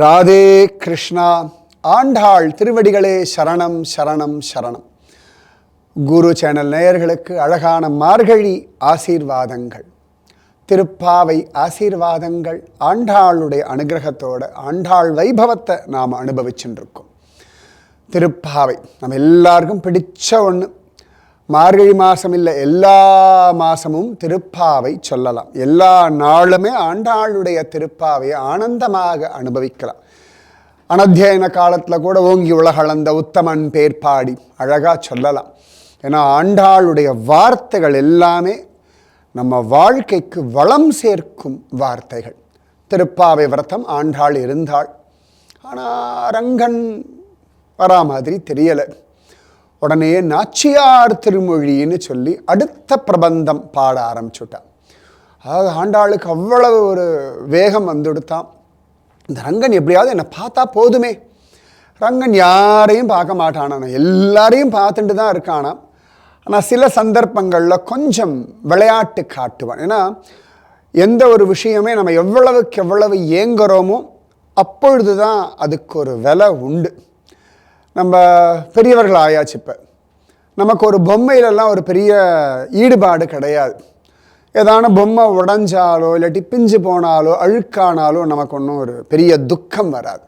ராதே கிருஷ்ணா ஆண்டாள் திருவடிகளே சரணம் சரணம் சரணம். குரு சேனல் நேயர்களுக்கு அழகான மார்கழி ஆசீர்வாதங்கள். திருப்பாவை ஆசீர்வாதங்கள் ஆண்டாளுடைய அனுகிரகத்தோட ஆண்டாள் வைபவத்தை நாம் அனுபவிச்சுட்டு திருப்பாவை நம்ம எல்லாருக்கும் பிடிச்ச ஒன்று மார்கழி மாதம் இல்லை எல்லா மாதமும் திருப்பாவை சொல்லலாம். எல்லா நாளுமே ஆண்டாளுடைய திருப்பாவையை ஆனந்தமாக அனுபவிக்கலாம். அனத்தியன காலத்தில் கூட ஓங்கி உலகளந்த உத்தமன் பேர்பாடி அழகாக சொல்லலாம். ஏன்னா ஆண்டாளுடைய வார்த்தைகள் எல்லாமே நம்ம வாழ்க்கைக்கு வளம் சேர்க்கும் வார்த்தைகள். திருப்பாவை விரதம் ஆண்டாள் இருந்தாள். ஆனால் ரங்கன் வரா மாதிரி தெரியலை. உடனே நாச்சியார் திருமொழின்னு சொல்லி அடுத்த பிரபந்தம் பாட ஆரம்பிச்சுட்டான். அதாவது ஆண்டாளுக்கு அவ்வளவு ஒரு வேகம் வந்துடுத்தான். இந்த ரங்கன் எப்படியாவது என்னை பார்த்தா போதுமே. ரங்கன் யாரையும் பார்க்க மாட்டானா. எல்லாரையும் பார்த்துட்டு தான் இருக்கானா. ஆனால் சில சந்தர்ப்பங்களில் கொஞ்சம் விளையாட்டு காட்டுவான். ஏன்னா எந்த ஒரு விஷயமே நம்ம எவ்வளவுக்கு எவ்வளவு ஏங்குறோமோ அப்பொழுது தான் அதுக்கு ஒரு விலை உண்டு. நம்ம பெரியவர்கள் ஆயாச்சு இப்போ. நமக்கு ஒரு பொம்மையிலெல்லாம் ஒரு பெரிய ஈடுபாடு கிடையாது. ஏதான பொம்மை உடஞ்சாலோ இல்லாட்டி பிஞ்சு போனாலோ அழுக்கானாலோ நமக்கு ஒன்றும் ஒரு பெரிய துக்கம் வராது.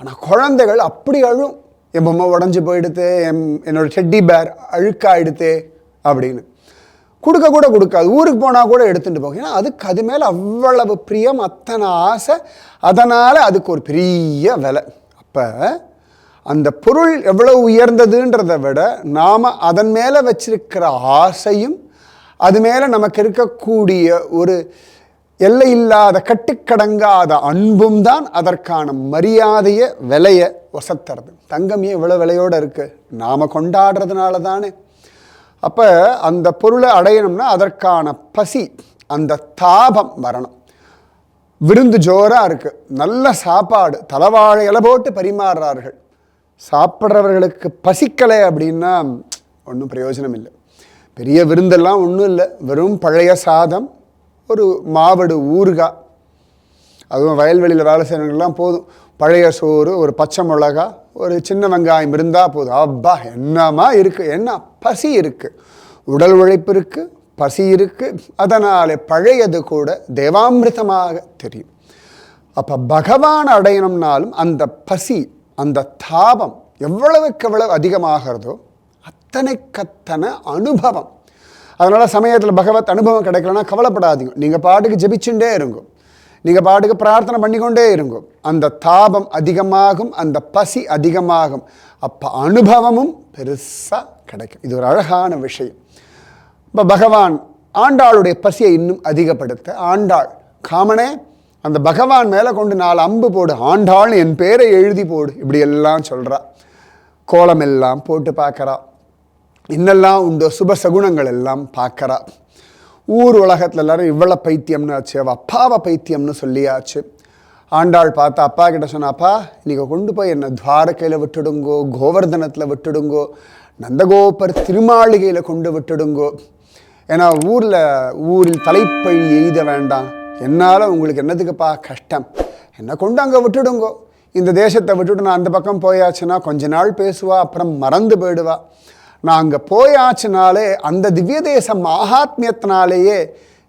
ஆனால் குழந்தைகள் அப்படி அழும். என் பொம்மை உடஞ்சி போயிடுத்து என் என்னோட டெட்டி பேர் அழுக்காயிடுத்தே அப்படின்னு. கொடுக்க கூட கொடுக்காது. ஊருக்கு போனால் கூட எடுத்துகிட்டு போகும் ஏன்னா அதுக்கு அது மேலே அவ்வளவு பிரியம் அத்தனை ஆசை. அதனால் அதுக்கு ஒரு பெரிய விலை. அப்போ அந்த பொருள் எவ்வளவு உயர்ந்ததுன்றதை விட நாம் அதன் மேலே வச்சிருக்கிற ஆசையும் அது மேலே நமக்கு இருக்கக்கூடிய ஒரு எல்லை இல்லாத கட்டுக்கடங்காத அன்பும் தான் அதற்கான மரியாதையை விலையை வசத்துறது. தங்கம் ஏன் இவ்வளோ விலையோடு இருக்குது நாம் கொண்டாடுறதுனால தானே. அப்போ அந்த பொருளை அடையணும்னா அதற்கான பசி அந்த தாபம் வரணும். விருந்து ஜோராக இருக்குது நல்ல சாப்பாடு தலைவாழை இலை போட்டு பரிமாறுறார்கள். சாப்பிட்றவர்களுக்கு பசிக்கலை அப்படின்னா ஒன்றும் பிரயோஜனம் இல்லை பெரிய விருந்தெல்லாம் ஒன்றும் இல்லை. வெறும் பழைய சாதம் ஒரு மாவடு ஊறுகாய். அதுவும் வயல்வெளியில் வேலை செய்கிறவங்கெல்லாம் போதும். பழைய சோறு ஒரு பச்சை மிளகா ஒரு சின்ன வெங்காயம் இருந்தால் போதும். அப்பா என்னமா இருக்குது என்ன? பசி இருக்குது உடல் உழைப்பு இருக்குது பசி இருக்குது அதனால் பழையது கூட தேவாமிர்தமாக தெரியும். அப்போ பகவான் அடையணும்னாலும் அந்த பசி அந்த தாபம் எவ்வளவுக்கு எவ்வளவு அதிகமாகிறதோ அத்தனைக்கத்தனை அனுபவம். அதனால் சமயத்தில் பகவத் அனுபவம் கிடைக்கலன்னா கவலைப்படாதீங்க. நீங்கள் பாட்டுக்கு ஜபிச்சுட்டே இருங்க. நீங்கள் பாட்டுக்கு பிரார்த்தனை பண்ணிக்கொண்டே இருங்க. அந்த தாபம் அதிகமாகும் அந்த பசி அதிகமாகும். அப்போ அனுபவமும் பெருசாக கிடைக்கும். இது ஒரு அழகான விஷயம். இப்போ பகவான் ஆண்டாளுடைய பசியை இன்னும் அதிகப்படுத்த ஆண்டாள் காமனே அந்த பகவான் மேலே கொண்டு நாலு அம்பு போடு ஆண்டாள் என் பேரை எழுதி போடு இப்படி எல்லாம் சொல்கிறா கோலம் எல்லாம் போட்டு பார்க்குறா. இன்னெல்லாம் உண்டு சுப சகுணங்கள் எல்லாம் பார்க்குறா. ஊர் உலகத்தில் எல்லாரும் இவ்வளோ பைத்தியம்னு ஆச்சு அவள் அப்பாவை பைத்தியம்னு சொல்லியாச்சு. ஆண்டாள் பார்த்து அப்பா கிட்ட சொன்னா அப்பா நீங்கள் கொண்டு போய் என்னை துவாரகையில் விட்டுடுங்கோ கோவர்தனத்தில் விட்டுடுங்கோ நந்தகோபர் திருமாளிகையில் கொண்டு விட்டுடுங்கோ. ஏன்னா ஊரில் ஊரில் தலைப்பழி எய்த வேண்டாம். என்னால் உங்களுக்கு என்னதுக்குப்பா கஷ்டம்? என்னை கொண்டு அங்கே விட்டுடுங்கோ. இந்த தேசத்தை விட்டுட்டு நான் அந்த பக்கம் போயாச்சுன்னா கொஞ்ச நாள் பேசுவா அப்புறம் மறந்து போயிடுவா. நான் அங்கே போயாச்சுனாலே அந்த திவ்ய தேச மகாத்மியத்தினாலேயே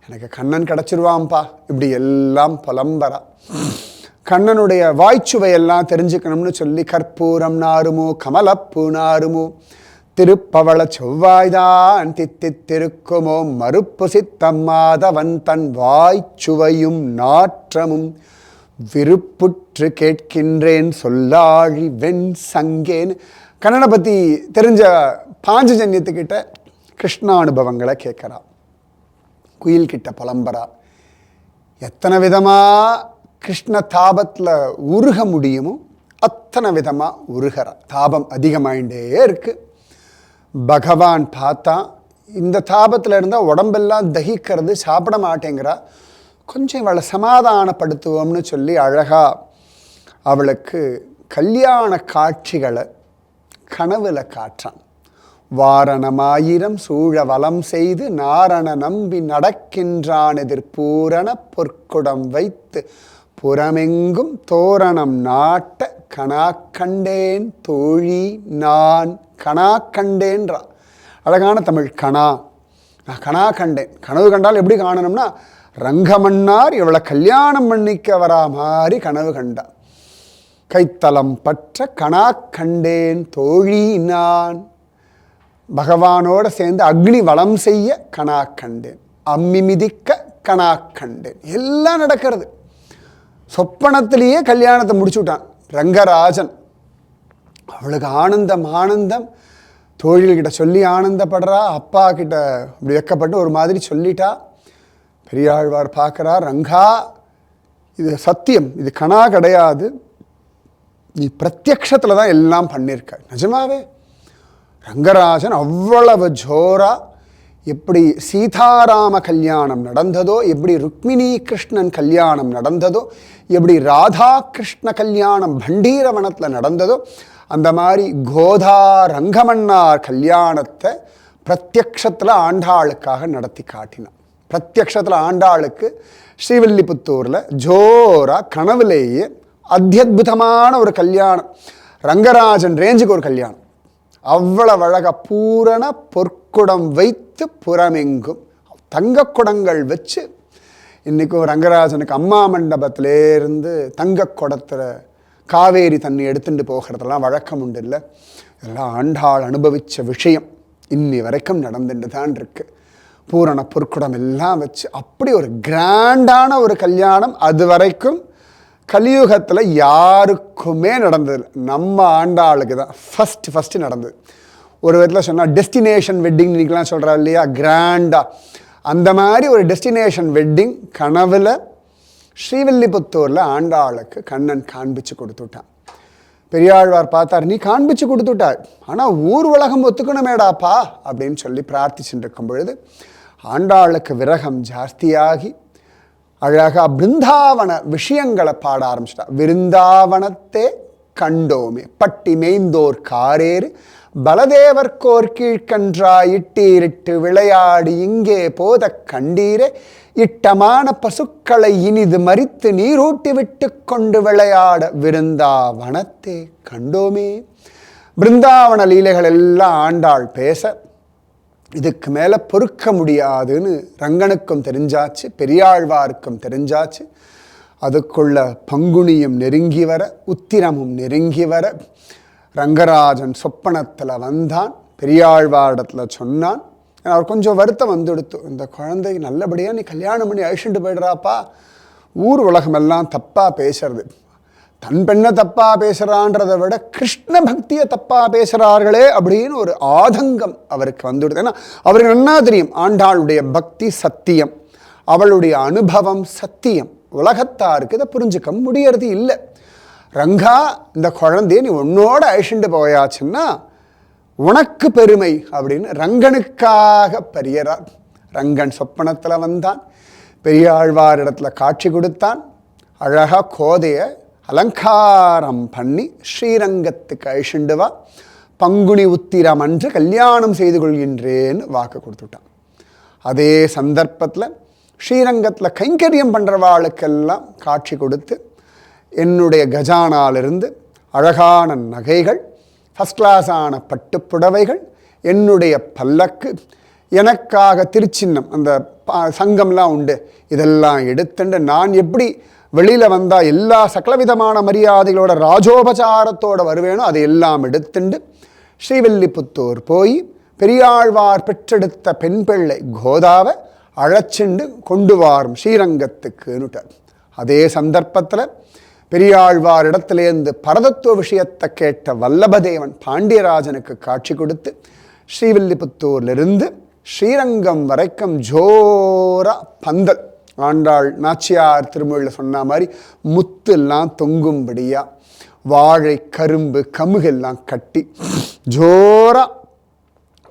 எனக்கு கண்ணன் கிடச்சிருவான்ப்பா. இப்படி எல்லாம் புலம்பரா கண்ணனுடைய வாய்ச்சுவையெல்லாம் தெரிஞ்சுக்கணும்னு சொல்லி கற்பூரம் நாருமோ கமலப்பூ நாருமோ திருப்பவள செவ்வாய்தான் தித்தித்திருக்குமோ மறுப்புசித்தம்மாதவன் மறுப்பு சித்தம் மாதவன் தன் வாய்ச்சுவையும் நாற்றமும் விருப்புற்று கேட்கின்றேன் சொல்லாழி வெண் சங்கேன்னு கண்ணனை பற்றி தெரிஞ்ச பாஞ்சஜன்யத்துக்கிட்ட கிருஷ்ணானுபவங்களை கேட்குறா. குயில்கிட்ட புலம்புறா. எத்தனை விதமாக கிருஷ்ண தாபத்தில் உருக முடியுமோ அத்தனை விதமாக உருகிறா. தாபம் அதிகமாயிண்டே இருக்குது பகவான் பார்த்தா இந்த தாபத்தில் இருந்தால் உடம்பெல்லாம் தகிக்கிறது சாப்பிட மாட்டேங்கிறா. கொஞ்சம் இவளை சமாதானப்படுத்துவோம்னு சொல்லி அழகாக அவளுக்கு கல்யாண காட்சிகளை கனவுல காற்றான் வாரணமாயிரம் சூழ வலம் செய்து நாரண நம்பி நடக்கின்றான் எதிர்பூரண பொற்குடம் வைத்து புறமெங்கும் தோரணம் நாட்ட கணா கண்டேன் தோழி நான். கணா கண்டேன்றா அழகான தமிழ் கணா. நான் கணா கண்டேன் கனவு கண்டால் எப்படி காணணும்னா ரங்கமன்னார் இவளை கல்யாணம் பண்ணிக்க வரா மாதிரி கனவு கண்டா. கைத்தலம் பற்ற கணா கண்டேன் தோழி நான். பகவானோடு சேர்ந்து அக்னி வளம் செய்ய கணா கண்டேன் அம்மி மிதிக்க கணா கண்டேன் எல்லாம் நடக்கிறது. சொப்பனத்திலேயே கல்யாணத்தை முடிச்சு விட்டான் ரங்கராஜன். அவளுக்கு ஆனந்தம் ஆனந்தம். தோழில்கிட்ட சொல்லி ஆனந்தப்படுறா. அப்பா கிட்ட இப்படி வெக்கப்பட்டு ஒரு மாதிரி சொல்லிட்டா. பெரியாழ்வார் பார்க்குறா ரங்கா இது சத்தியம். இது கணா கிடையாது. நீ பிரத்யக்ஷத்தில் தான் எல்லாம் பண்ணியிருக்க நிஜமாவே? ரங்கராஜன் அவ்வளவு ஜோராக எப்படி சீதாராம கல்யாணம் நடந்ததோ எப்படி ருக்மிணி கிருஷ்ணன் கல்யாணம் நடந்ததோ எப்படி ராதா கிருஷ்ண கல்யாணம் பண்டீரவனத்தில் நடந்ததோ அந்த மாதிரி கோதா ரங்கமன்னார் கல்யாணத்தை பிரத்யக்ஷத்தில் ஆண்டாளுக்காக நடத்தி காட்டினான். பிரத்யக்ஷத்தில் ஆண்டாளுக்கு ஸ்ரீவில்லிபுத்தூரில் ஜோராக கனவுலேயே அத்தியுதமான ஒரு கல்யாணம். ரங்கராஜன் ரேஞ்சுக்கு ஒரு கல்யாணம். அவ்வளவு வழக பூரண பொற்குடம் வைத்து புறமெங்கும் தங்க குடங்கள் வச்சு இன்றைக்கும் ரங்கராஜனுக்கு அம்மா மண்டபத்திலேருந்து தங்க குடத்துல காவேரி தண்ணி எடுத்துட்டு போகிறதெல்லாம் வழக்கம் உண்டு இல்லை. இதெல்லாம் ஆண்டாள் அனுபவித்த விஷயம். இன்னி வரைக்கும் நடந்துட்டு தான் இருக்குது பூரண பொற்குடம் எல்லாம் வச்சு அப்படி ஒரு கிராண்டான ஒரு கல்யாணம் அது வரைக்கும் கலியுகத்தில் யாருக்குமே நடந்ததில்லை நம்ம ஆண்டாளுக்கு தான் ஃபஸ்ட்டு ஃபஸ்ட்டு நடந்தது. ஒரு விதத்தில் சொன்னால் டெஸ்டினேஷன் வெட்டிங் இன்னைக்கெலாம் சொல்கிறா இல்லையா? கிராண்டாக அந்த மாதிரி ஒரு டெஸ்டினேஷன் வெட்டிங் கனவில் ஸ்ரீவில்லிபுத்தூரில் ஆண்டாளுக்கு கண்ணன் காண்பிச்சு கொடுத்துட்டான். பெரியாழ்வார் பார்த்தார் நீ காண்பிச்சு கொடுத்துட்டாய். ஆனால் ஊர் உலகம் ஒத்துக்கணுமேடாப்பா? அப்படின்னு சொல்லி பிரார்த்திச்சுட்டு பொழுது ஆண்டாளுக்கு விரகம் ஜாஸ்தியாகி அழகா பிருந்தாவன விஷயங்களை பாட ஆரம்பிச்சிட்டா. விருந்தாவனத்தே கண்டோமே பட்டி மேய்ந்தோர் காரேறு பலதேவர்க்கோர் கீழ்கன்றாய் இட்டீரிட்டு விளையாடி இங்கே போத கண்டீரே. இட்டமான பசுக்களை இனிது மறித்து நீரூட்டி விட்டு கொண்டு விளையாட விருந்தாவனத்தே கண்டோமே. பிருந்தாவன லீலைகள் எல்லாம் ஆண்டாள் பேச இதுக்கு மேலே பொறுக்க முடியாதுன்னு ரங்கனுக்கும் தெரிஞ்சாச்சு பெரியாழ்வாருக்கும் தெரிஞ்சாச்சு. அதுக்குள்ள பங்குனியும் நெருங்கி வர உத்திரமும் நெருங்கி வர ரங்கராஜன் சொப்பனத்தில் வந்தான் பெரியாழ்வாரிடத்தில் சொன்னான். அவர் கொஞ்சம் வருத்தம் வந்துடுத்து இந்த குழந்தைக்கு நல்லபடியாக நீ கல்யாணம் பண்ணி அழிச்சுட்டு போயிடுறாப்பா. ஊர் உலகமெல்லாம் தப்பாக பேசுறது. தன் பெண்ணை தப்பாக பேசுகிறான்றதை விட கிருஷ்ண பக்தியை தப்பாக பேசுகிறார்களே அப்படின்னு ஒரு ஆதங்கம் அவருக்கு வந்துடுது. ஏன்னா அவருக்கு என்ன தெரியும்? ஆண்டாளுடைய பக்தி சத்தியம் அவளுடைய அனுபவம் சத்தியம். உலகத்தாருக்கு இதை புரிஞ்சுக்க முடியறது இல்லை. ரங்கா இந்த குழந்தைய நீ உன்னோட அழிச்சுட்டு போயாச்சுன்னா உனக்கு பெருமை அப்படின்னு ரங்கனுக்காக பெரியறார். ரங்கன் சொப்பனத்தில் வந்தான். பெரியாழ்வாரிடத்துல காட்சி கொடுத்தான். அழகாக கோதையை அலங்காரம் பண்ணி ஸ்ரீரங்கத்துக்கு அழிச்சுண்டுவா பங்குனி உத்திரம் அன்று கல்யாணம் செய்து கொள்கின்றேன்னு வாக்கு கொடுத்துட்டான். அதே சந்தர்ப்பத்தில் ஸ்ரீரங்கத்தில் கைங்கரியம் பண்ணுறவாளுக்கெல்லாம் காட்சி கொடுத்து என்னுடைய கஜானாலிருந்து அழகான நகைகள் ஃபஸ்ட் கிளாஸான பட்டுப்புடவைகள் என்னுடைய பல்லக்கு எனக்காக திருச்சின்னம் அந்த பா- சங்கம்லாம் உண்டு. இதெல்லாம் எடுத்துண்டு நான் எப்படி வெளியில் வந்தால் எல்லா சகலவிதமான மரியாதைகளோட ராஜோபச்சாரத்தோடு வருவேனோ அதை எல்லாம் எடுத்துண்டு ஸ்ரீவில்லிபுத்தூர் போய் பெரியாழ்வார் பெற்றெடுத்த பெண் பிள்ளை கோதாவை அழைச்சிண்டு கொண்டு வாரும் ஸ்ரீரங்கத்துக்குன்னுட்டார். அதே சந்தர்ப்பத்தில் பெரியாழ்வார் இடத்திலேருந்து பரதத்துவ விஷயத்தை கேட்ட வல்லபதேவன் பாண்டியராஜனுக்கு காட்சி கொடுத்து ஸ்ரீவில்லிபுத்தூர்லிருந்து ஸ்ரீரங்கம் வரைக்கும் ஜோரா பந்தல். ஆண்டாள் நாச்சியார் திருமொழியில் சொன்ன மாதிரி முத்துலாம் தொங்கும்படியா வாழை கரும்பு கமுகெல்லாம் கட்டி ஜோரா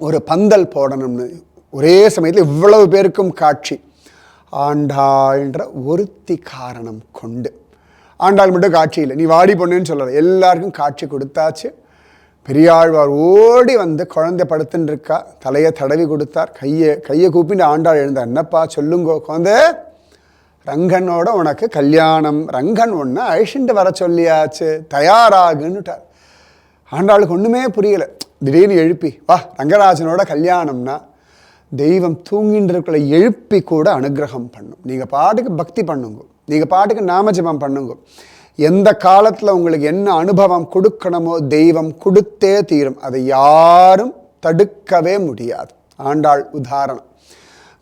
ஒரு பந்தல் போடணும்னு ஒரே சமயத்தில் இவ்வளவு பேருக்கும் காட்சி. ஆண்டாள்ன்ற ஒருத்தி காரணம் கொண்டு ஆண்டாள் மட்டும் காட்சி இல்லை. நீ வாடி பொண்ணுன்னு சொல்லலை எல்லாருக்கும் காட்சி கொடுத்தாச்சு. பெரியாழ்வார் ஓடி வந்து குழந்தை படுத்துன்னு இருக்கா. தலையை தடவி கொடுத்தார். கையை கையை கூப்பிட்டு ஆண்டாள் எழுந்தார். என்னப்பா சொல்லுங்கோ குழந்த. ரங்கனோட உனக்கு கல்யாணம். ரங்கன் ஒன்று அழிச்சுட்டு வர சொல்லியாச்சு. தயாராகுன்னுட்டார். ஆண்டாளுக்கு ஒன்றுமே புரியலை. திடீர்னு எழுப்பி வா ரங்கராஜனோட கல்யாணம்னா தெய்வம் தூங்கின்றதுக்குள்ள எழுப்பி கூட அனுகிரகம் பண்ணும். நீங்கள் பாட்டுக்கு பக்தி பண்ணுங்க. நீங்கள் பாட்டுக்கு நாமஜபம் பண்ணுங்க. எந்த காலத்தில் உங்களுக்கு என்ன அனுபவம் கொடுக்கணுமோ தெய்வம் கொடுத்தே தீரும். அதை யாரும் தடுக்கவே முடியாது. ஆண்டாள் உதாரணம்.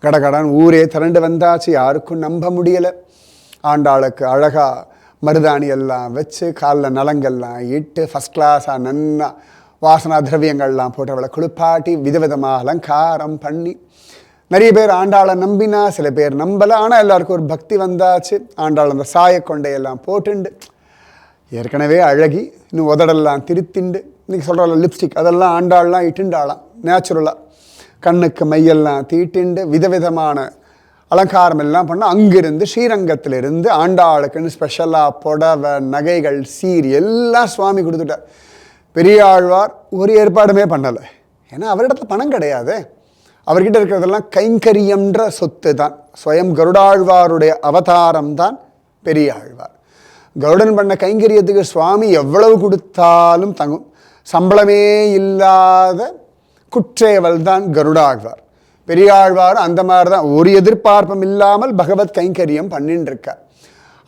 கடகடன் ஊரே திரண்டு வந்தாச்சு யாருக்கும் நம்ப முடியலை. ஆண்டாளுக்கு அழகாக மருதாணி எல்லாம் வச்சு காலில் நலங்கள்லாம் இட்டு ஃபஸ்ட் கிளாஸாக நன்னா வாசனா திரவியங்கள்லாம் போட்டு அவளை குளிப்பாட்டி விதவிதமாக அலங்காரம் பண்ணி நிறைய பேர் ஆண்டாளை நம்பினா சில பேர் நம்பலை. ஆனால் எல்லாருக்கும் ஒரு பக்தி வந்தாச்சு. ஆண்டாள் அந்த சாயக்கொண்டையெல்லாம் போட்டுண்டு ஏற்கனவே அழகி இன்னும் உதடெல்லாம் திருத்திண்டு இன்றைக்கி சொல்கிறாள் லிப்ஸ்டிக் அதெல்லாம் ஆண்டாள்லாம் இட்டுண்டாளாம் நேச்சுரலாக கண்ணுக்கு மையெல்லாம் தீட்டிண்டு விதவிதமான அலங்காரம் எல்லாம் பண்ண அங்கிருந்து ஸ்ரீரங்கத்திலிருந்து ஆண்டாளுக்குன்னு ஸ்பெஷலாக புடவை நகைகள் சீர் எல்லாம் சுவாமி கொடுத்துட்டார். பெரியாழ்வார் ஒரு ஏற்பாடுமே பண்ணலை. ஏன்னா அவரிடத்துல பணம் கிடையாது. அவர்கிட்ட இருக்கிறதெல்லாம் கைங்கரியம்ன்ற சொத்து தான் ஸ்வயம் கருடாழ்வாருடைய அவதாரம் தான் பெரியாழ்வார் கருடன் பண்ண கைங்கரியத்துக்கு சுவாமி எவ்வளவு கொடுத்தாலும் தங்கும். சம்பளமே இல்லாத குற்றேவல் தான் கருடாழ்வார் பெரியாழ்வார் அந்த மாதிரி தான் ஒரு எதிர்பார்ப்பும் இல்லாமல் பகவத் கைங்கரியம் பண்ணின்னு இருக்கார்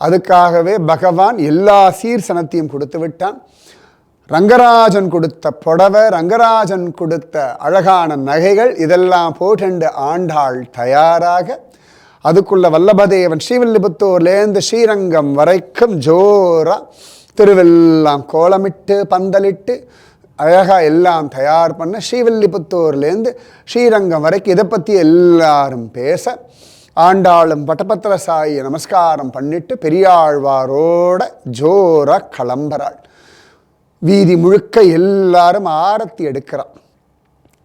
அதுக்காகவே பகவான் எல்லா சீர்சனத்தையும் கொடுத்து விட்டான். ரங்கராஜன் கொடுத்த புடவை ரங்கராஜன் கொடுத்த அழகான நகைகள் இதெல்லாம் போட்டுண்டு ஆண்டாள் தயாராக. அதுக்குள்ள வல்லபதேவன் ஸ்ரீவில்லிபுத்தூர்லேருந்து ஸ்ரீரங்கம் வரைக்கும் ஜோரா திருவெல்லாம் கோலமிட்டு பந்தலிட்டு அழகாக எல்லாம் தயார் பண்ண ஸ்ரீவில்லிபுத்தூர்லேருந்து ஸ்ரீரங்கம் வரைக்கும் இதை பற்றி எல்லாரும் பேச ஆண்டாளும் பட்டபத்திர சாயை நமஸ்காரம் பண்ணிட்டு பெரியாழ்வாரோட ஜோரா கிளம்புறாள். வீதி முழுக்க எல்லாரும் ஆரத்தி எடுக்கிறான்.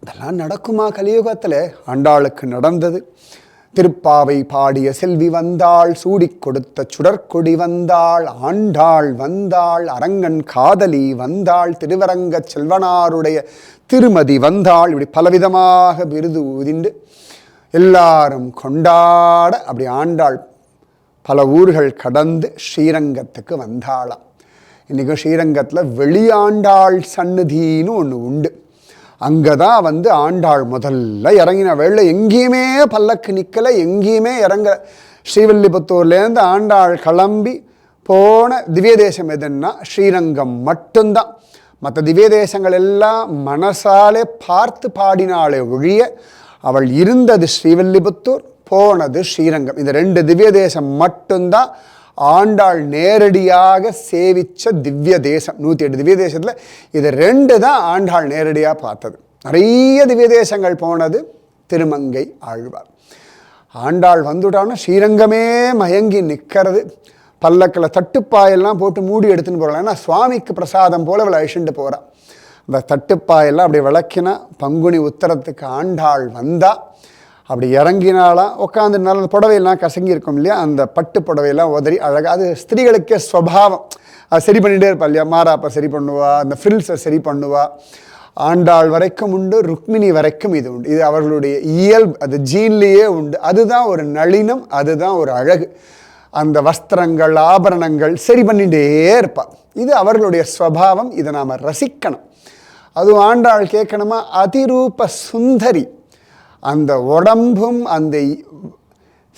இதெல்லாம் நடக்குமா கலியுகத்தில்? ஆண்டாளுக்கு நடந்தது. திருப்பாவை பாடிய செல்வி வந்தாள் சூடி கொடுத்த சுடற்கொடி வந்தாள் ஆண்டாள் வந்தாள் அரங்கன் காதலி வந்தாள் திருவரங்கச் செல்வனாருடைய திருமதி வந்தாள் இப்படி பலவிதமாக விருது ஊதிண்டு எல்லாரும் கொண்டாட அப்படி ஆண்டாள் பல ஊர்கள் கடந்து ஸ்ரீரங்கத்துக்கு வந்தாளாம். இன்றைக்கும் ஸ்ரீரங்கத்தில் வெளியாண்டாள் சந்நிதின்னு ஒன்று உண்டு. அங்கே தான் வந்து ஆண்டாள் முதல்ல இறங்கின வேளை எங்கேயுமே பல்லக்கு நிற்கலை எங்கேயுமே இறங்க ஸ்ரீவில்லிபுத்தூர்லேருந்து ஆண்டாள் கிளம்பி போன திவ்ய தேசம் எதுன்னா ஸ்ரீரங்கம் மட்டும்தான். மற்ற திவ்ய தேசங்கள் எல்லாம் மனசாலே பார்த்து பாடினாலே ஒழிய அவள் இருந்தது ஸ்ரீவில்லிபுத்தூர் போனது ஸ்ரீரங்கம். இந்த ரெண்டு திவ்ய தேசம் மட்டும்தான் ஆண்டாள் நேரடியாக சேவிச்ச திவ்ய தேசம். நூற்றி எட்டு திவ்ய தேசத்தில் இது ரெண்டு தான் ஆண்டாள் நேரடியாக பார்த்தது. நிறைய திவ்ய தேசங்கள் போனது. திருமங்கை ஆழ்வார். ஆண்டாள் வந்துட்டான்னா ஸ்ரீரங்கமே மயங்கி நிற்கிறது. பல்லக்கில் தட்டுப்பாயெல்லாம் போட்டு மூடி எடுத்துன்னு போகலாம் ஏன்னா சுவாமிக்கு பிரசாதம் போல் அவளை அழிச்சுட்டு போகிறான் அந்த தட்டுப்பாயெல்லாம் அப்படி விளக்கினா பங்குனி உத்தரத்துக்கு ஆண்டாள் வந்தால் அப்படி இறங்கினாலாம் உட்காந்து நல்ல புடவையெல்லாம் கசங்கி இருக்கும் இல்லையா? அந்த பட்டு புடவையெல்லாம் உதறி அழகாக அது ஸ்திரீகளுக்கே ஸ்வபாவம். அது சரி பண்ணிகிட்டே இருப்பா இல்லையா? மாறாப்பை சரி பண்ணுவா அந்த ஃப்ரில்ஸை சரி பண்ணுவா. ஆண்டாள் வரைக்கும் உண்டு ருக்மிணி வரைக்கும் இது உண்டு. இது அவர்களுடைய இயல்பு அது ஜீன்லேயே உண்டு. அதுதான் ஒரு நளினம் அதுதான் ஒரு அழகு. அந்த வஸ்திரங்கள் ஆபரணங்கள் சரி பண்ணிகிட்டே இருப்பாள் இது அவர்களுடைய ஸ்வபாவம் இதை நாம் ரசிக்கணும். அதுவும் ஆண்டாள் கேட்கணுமா? அதிரூப சுந்தரி அந்த உடம்பும் அந்த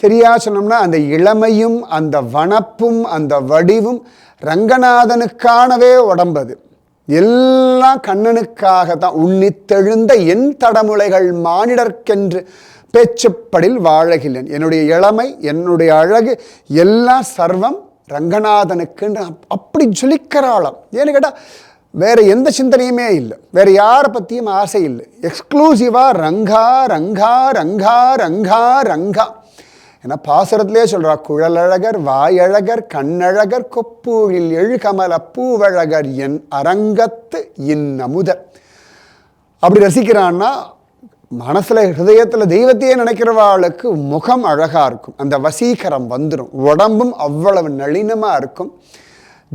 சரியா சொன்னோம்னா அந்த இளமையும் அந்த வனப்பும் அந்த வடிவும் ரங்கநாதனுக்கானவே உடம்பது எல்லாம் கண்ணனுக்காக தான் உன்னித்தெழுந்த என் தடமுலைகள் மானிடர்க்கென்று பேச்சுப்படில் வாழகில்லேன் என்னுடைய இளமை என்னுடைய அழகு எல்லாம் சர்வம் ரங்கநாதனுக்குன்னு அப்படி ஜொலிக்கிறாளாம் ஏன்னு கேட்டால் வேற எந்த சிந்தனையுமே இல்லை. வேறு யாரை பற்றியும் ஆசை இல்லை. எக்ஸ்க்ளூசிவாக ரங்கா ரங்கா ரங்கா ரங்கா ரங்கா. ஏன்னா பாசுரத்திலே சொல்கிறா குழலழகர் வாயழகர் கண்ணழகர் கொப்பூழில் எழுகமல பூவழகர் என் அரங்கத்து இன்னமுதர் அப்படி ரசிக்கிறான்னா மனசில் ஹிருதயத்தில் தெய்வத்தையே நினைக்கிறவாளுக்கு முகம் அழகாக இருக்கும். அந்த வசீகரம் வந்துடும் உடம்பும் அவ்வளவு நளினமாக இருக்கும்.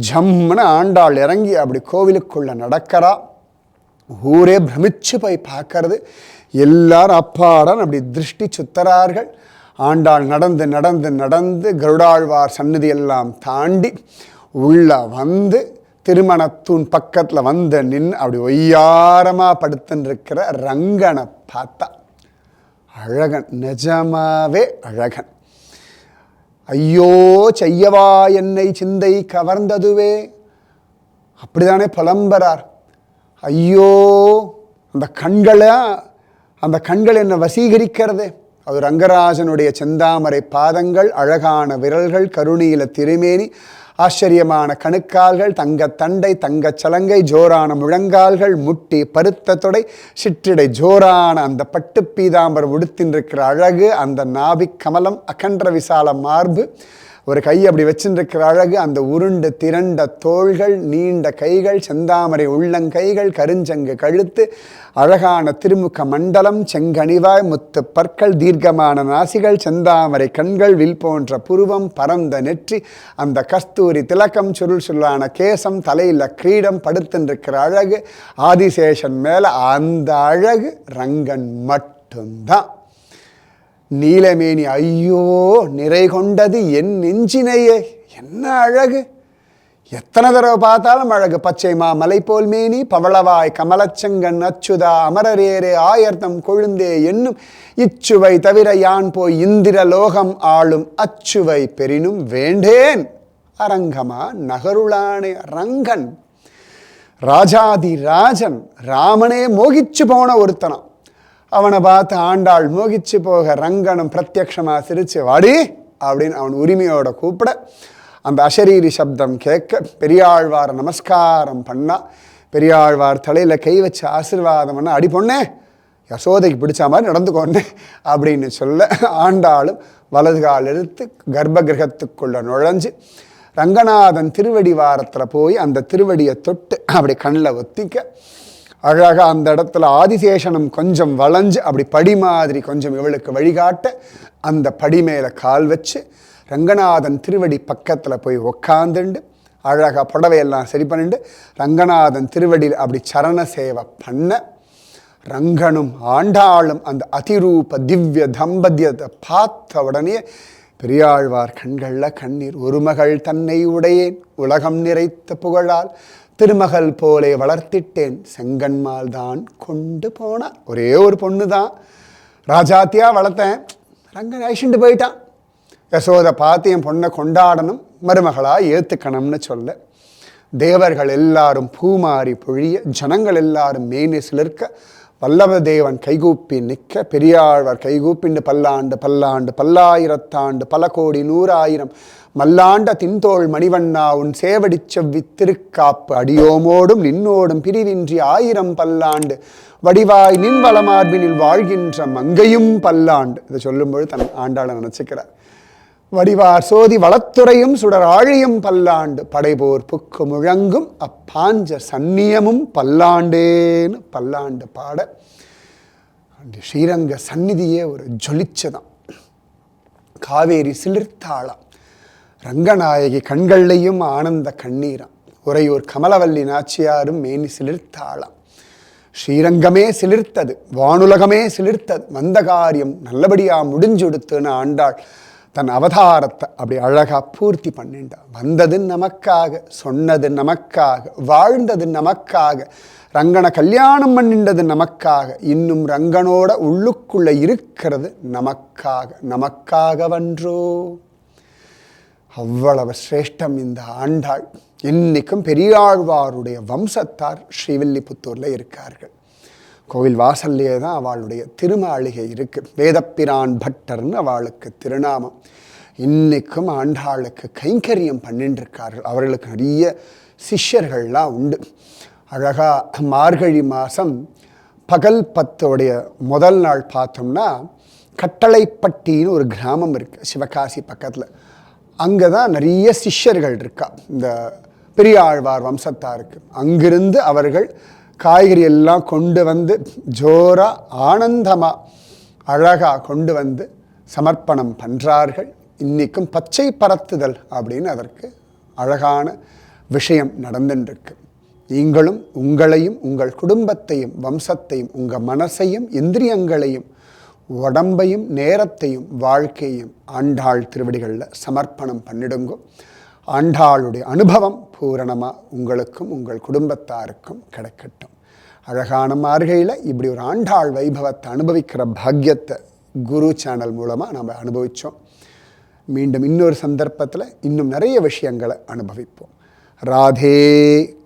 ஜம்முன்னு ஆண்டாள் இறங்கி அப்படி கோவிலுக்குள்ள நடக்கிறா. ஊரே பிரமிச்சு போய் பார்க்கறது. எல்லாரும் அப்பாடன் அப்படி திருஷ்டி சுத்தரார்கள் ஆண்டாள் நடந்து நடந்து நடந்து கருடாழ்வார் சன்னதியெல்லாம் தாண்டி உள்ள வந்து திருமணத்தூண் பக்கத்தில் வந்து நின்று அப்படி ஒய்யாரமாக படுத்துன்னு இருக்கிற ரங்கனை பார்த்தா. அழகன் நிஜமாவே அழகன். ஐயோ செய்யவா என்னை சிந்தை கவர்ந்ததுவே. அப்படிதானே புலம்புறார். ஐயோ அந்த கண்களை அந்த கண்கள் என்னை வசீகரிக்கிறது. அது ரங்கராஜனுடைய செந்தாமரை பாதங்கள் அழகான விரல்கள் கருணியில திருமேனி ஆச்சரியமான கணுக்கால்கள் தங்கத் தண்டை தங்கச் சலங்கை ஜோரான முழங்கால்கள் முட்டி பருத்த தொடை சிற்றிடை ஜோரான அந்த பட்டு பீதாம்பரம் உடுத்தின்றிருக்கிற அழகு அந்த நாபிக் கமலம் அகன்ற விசால மார்பு ஒரு கை அப்படி வச்சுருக்கிற அழகு அந்த உருண்டு திரண்ட தோள்கள் நீண்ட கைகள் செந்தாமரை உள்ளங்கைகள் கருஞ்சங்கு கழுத்து அழகான திருமுக மண்டலம் செங்கனிவாய் முத்து பற்கள் தீர்க்கமான நாசிகள் செந்தாமரை கண்கள் வில் போன்ற புருவம் பரந்த நெற்றி அந்த கஸ்தூரி திலக்கம் சுருள் சுருளான கேசம் தலையில் கிரீடம் படுத்துருக்கிற அழகு ஆதிசேஷன் மேலே அந்த அழகு ரங்கன் மட்டும்தான். நீலமேனி ஐயோ நிறை கொண்டது என் நெஞ்சினையே. என்ன அழகு. எத்தனை தடவை பார்த்தாலும் அழகு. பச்சை மா மலை போல் மேனி பவளவாய் கமலச்சங்கன் அச்சுதா அமரரேரே ஆயர்த்தம் கொழுந்தே என்னும் இச்சுவை தவிர யான் போய் இந்திர லோகம் ஆளும் அச்சுவை பெரினும் வேண்டேன். அரங்கமா நகருளானே ரங்கன் ராஜாதி ராஜன் ராமனே மோகிச்சு போன ஒருத்தனம். அவனை பார்த்து ஆண்டாள் மோகிச்சு போக ரங்கனும் பிரத்யக்ஷமாக சிரிச்சு வாடி அப்படின்னு அவன் உரிமையோட கூப்பிட அந்த அசரீரி சப்தம் கேட்க பெரியாழ்வார் நமஸ்காரம் பண்ணா. பெரியாழ்வார் தலையில் கை வச்சு ஆசீர்வாதம் பண்ண அடி பொண்ணே யசோதைக்கு பிடிச்ச மாதிரி நடந்துக்கொண்டே அப்படின்னு சொல்ல ஆண்டாளும் வலது கால் எடுத்து கர்ப்ப கிரகத்துக்குள்ள நுழைஞ்சு ரங்கநாதன் திருவடி வாரத்தில் போய் அந்த திருவடியை தொட்டு அப்படி கண்ணில் ஒத்திக்க அழகாக அந்த இடத்துல ஆதிசேஷனம் கொஞ்சம் வளைஞ்சு அப்படி படி மாதிரி கொஞ்சம் இவளுக்கு வழிகாட்ட அந்த படி மேலே கால் வச்சு ரங்கநாதன் திருவடி பக்கத்தில் போய் உக்காந்துண்டு அழகாக புடவையெல்லாம் சரி பண்ணிட்டு ரங்கநாதன் திருவடியில் அப்படி சரண சேவை பண்ண ரங்கனும் ஆண்டாளும் அந்த அதிரூப திவ்ய தம்பத்தியத்தை பார்த்த உடனே பெரியாழ்வார் கண்களில் கண்ணீர் ஒரு மகள் தன்னை உடையேன் உலகம் நிறைத்த புகழால் திருமகள் போலே வளர்த்திட்டேன். செங்கன்மால் தான் கொண்டு போனான் ஒரே ஒரு பொண்ணு தான் ராஜாத்தியாக வளர்த்தேன். ரங்கன் ஐஷன்ட்டு போயிட்டான். யசோதை பார்த்து என் பொண்ணை கொண்டாடணும். மருமகளாக ஏற்றுக்கணும்னு சொல்ல. தேவர்கள் எல்லாரும் பூமாரி பொழிய ஜனங்கள் எல்லாரும் மேனி சிலிர்க்க வல்லவதேவன் கைகூப்பி நிற்க பெரியாழ்வார் கைகூப்பிண்டு பல்லாண்டு பல்லாண்டு பல்லாயிரத்தாண்டு பல கோடி நூறாயிரம் மல்லாண்ட தின்தோள் மணிவண்ணா உன் சேவடிச் செவ்வித்திருக்காப்பு அடியோமோடும் நின்னோடும் பிரிவின்றி ஆயிரம் பல்லாண்டு வடிவாய் நின்வளமார்பினில் வாழ்கின்ற மங்கையும் பல்லாண்டு. இதை சொல்லும்பொழுது தன் ஆண்டாளை நினச்சிக்கிறார். வடிவார் சோதி வளத்துறையும் சுடர் ஆழியும் பல்லாண்டு. படைபோர் புக்கு முழங்கும் அப்பாஞ்ச சந்நியமும் பல்லாண்டேன்னு பல்லாண்டு பாட. அந்த ஸ்ரீரங்க சந்நிதியே ஒரு ஜொலிச்சதான் காவேரி சிலிர்த்தாளாம். ரங்கநாயகி கண்கள்லையும் ஆனந்த கண்ணீராம். உறையூர் கமலவல்லி நாச்சியாரும் மேனி சிலிர்த்தாளாம். ஸ்ரீரங்கமே சிலிர்த்தது வானுலகமே சிலிர்த்தது வந்த காரியம் நல்லபடியாக முடிஞ்சுடுத்துன்னு ஆண்டாள். தன் அவதாரத்தை அப்படி அழகாக பூர்த்தி பண்ணிண்டா வந்தது நமக்காக சொன்னது நமக்காக வாழ்ந்தது நமக்காக ரங்கனை கல்யாணம் பண்ணின்றது நமக்காக இன்னும் ரங்கனோட உள்ளுக்குள்ள இருக்கிறது நமக்காக நமக்காகவன்றோ. அவ்வளவு சிரேஷ்டம் இந்த ஆண்டாள். இன்னைக்கும் பெரியாழ்வாருடைய வம்சத்தார் ஸ்ரீவில்லிபுத்தூரில் இருக்கார்கள். கோவில் வாசல்லையே தான் அவளுடைய திருமாளிகை இருக்குது வேதப்பிரான் பட்டர்னு அவளுக்கு திருநாமம். இன்றைக்கும் ஆண்டாளுக்கு கைங்கரியம் பண்ணிட்டுருக்கார்கள் அவர்களுக்கு நிறைய சிஷ்யர்கள்லாம் உண்டு. அழகாக மார்கழி மாதம் பகல் பத்தோடைய முதல் நாள் பார்த்தோம்னா கட்டளைப்பட்டின்னு ஒரு கிராமம் இருக்குது சிவகாசி பக்கத்தில். அங்கே தான் நிறைய சிஷ்யர்கள் இருக்கா. இந்த பெரியாழ்வார் வம்சத்தாருக்கு. அங்கிருந்து அவர்கள் காய்கறி எல்லாம் கொண்டு வந்து ஜோராக ஆனந்தமாக அழகாக கொண்டு வந்து சமர்ப்பணம் பண்ணுறார்கள் இன்றைக்கும் பச்சை பரத்துதல் அப்படின்னு அதற்கு அழகான விஷயம் நடந்துட்டுருக்கு நீங்களும் உங்களையும் உங்கள் குடும்பத்தையும் வம்சத்தையும் உங்கள் மனசையும் இந்திரியங்களையும் உடம்பையும் நேரத்தையும் வாழ்க்கையும் ஆண்டாள் திருவடிகளில் சமர்ப்பணம் பண்ணிடுங்கோ. ஆண்டாளுடைய அனுபவம் பூரணமாக உங்களுக்கும் உங்கள் குடும்பத்தாருக்கும் கிடைக்கட்டும். அழகான மார்கையில் இப்படி ஒரு ஆண்டாள் வைபவத்தை அனுபவிக்கிற பாக்கியத்தை குரு சேனல் மூலமாக நம்ம அனுபவித்தோம் மீண்டும் இன்னொரு சந்தர்ப்பத்தில் இன்னும் நிறைய விஷயங்களை அனுபவிப்போம். ராதே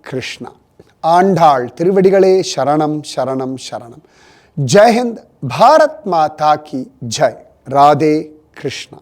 கிருஷ்ணா. ஆண்டாள் திருவடிகளே சரணம் சரணம் சரணம். ஜெயஹிந்த் பாரத் மாதா கி ஜெய். ராதே கிருஷ்ணா.